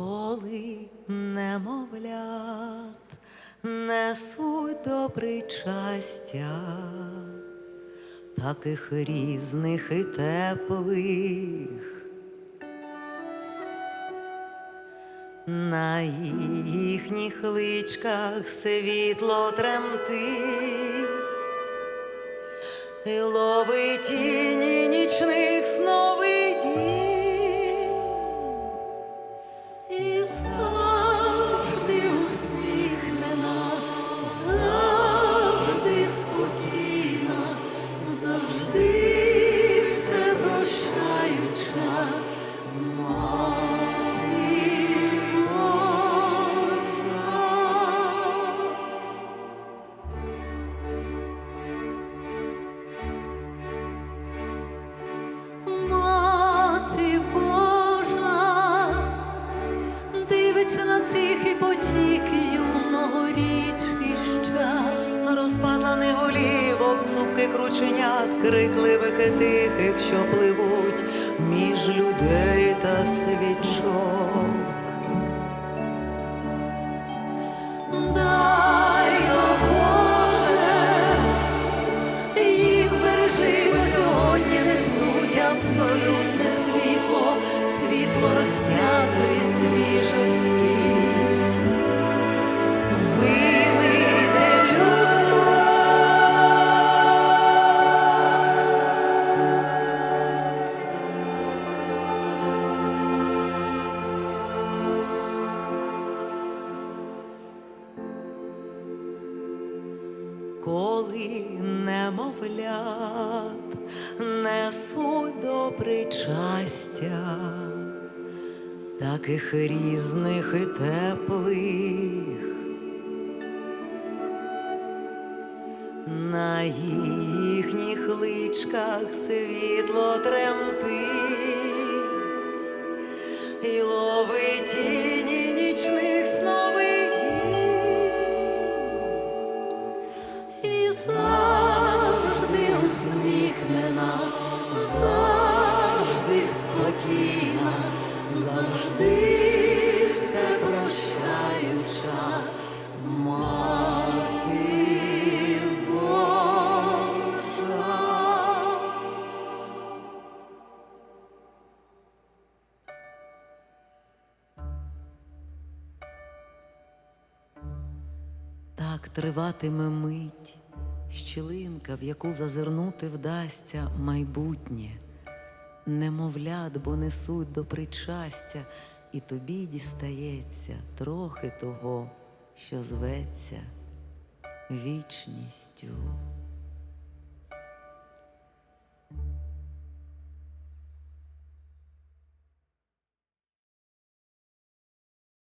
Коли немовлят несуть до причастя, таких різних і теплих. На їхніх личках світло тремтить, і ловить дивиться на тихий потік юного річища, розпадлений голівок, цупки крученят, крикливих і тихих, що пливуть між людей та свічок. Коли немовлят несуть до причастя, таких різних і теплих. На їхніх личках світло тремтить усміхнена, завжди спокійна, завжди все прощаюча мати. Так триватиме мить, щілинка, в яку зазирнути вдасться майбутнє, немовлят, бо несуть до причастя, і тобі дістається трохи того, що зветься вічністю.